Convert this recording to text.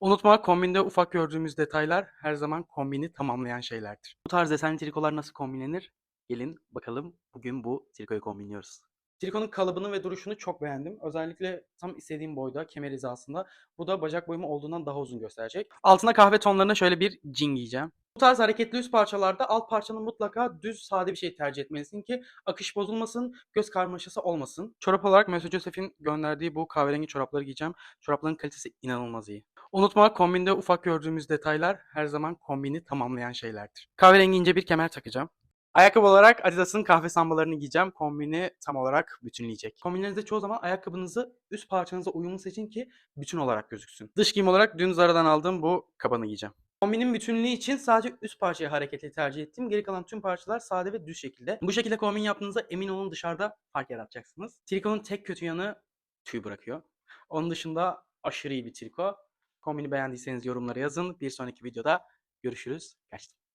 Unutma kombinde ufak gördüğümüz detaylar her zaman kombini tamamlayan şeylerdir. Bu tarz desenli trikolar nasıl kombinlenir? Gelin bakalım bugün bu trikoyu kombinliyoruz. Trikonun kalıbını ve duruşunu çok beğendim. Özellikle tam istediğim boyda, kemer hizasında. Bu da bacak boyumu olduğundan daha uzun gösterecek. Altına kahve tonlarına şöyle bir jean giyeceğim. Bu tarz hareketli üst parçalarda alt parçanın mutlaka düz sade bir şey tercih etmelisin ki akış bozulmasın, göz karmaşası olmasın. Çorap olarak Mesut Joseph'in gönderdiği bu kahverengi çorapları giyeceğim. Çorapların kalitesi inanılmaz iyi. Unutma kombinde ufak gördüğümüz detaylar her zaman kombini tamamlayan şeylerdir. Kahverengi ince bir kemer takacağım. Ayakkabı olarak Adidas'ın kahve sambalarını giyeceğim. Kombini tam olarak bütünleyecek. Kombinlerinizde çoğu zaman ayakkabınızı üst parçanıza uyumlu seçin ki bütün olarak gözüksün. Dış giyim olarak dün Zara'dan aldığım bu kabanı giyeceğim. Kombinin bütünlüğü için sadece üst parçayı hareketli tercih ettim. Geri kalan tüm parçalar sade ve düz şekilde. Bu şekilde kombin yaptığınızda emin olun dışarıda fark yaratacaksınız. Trikonun tek kötü yanı tüy bırakıyor. Onun dışında aşırı iyi bir triko. Kombini beğendiyseniz yorumlara yazın. Bir sonraki videoda görüşürüz. Kaçtım.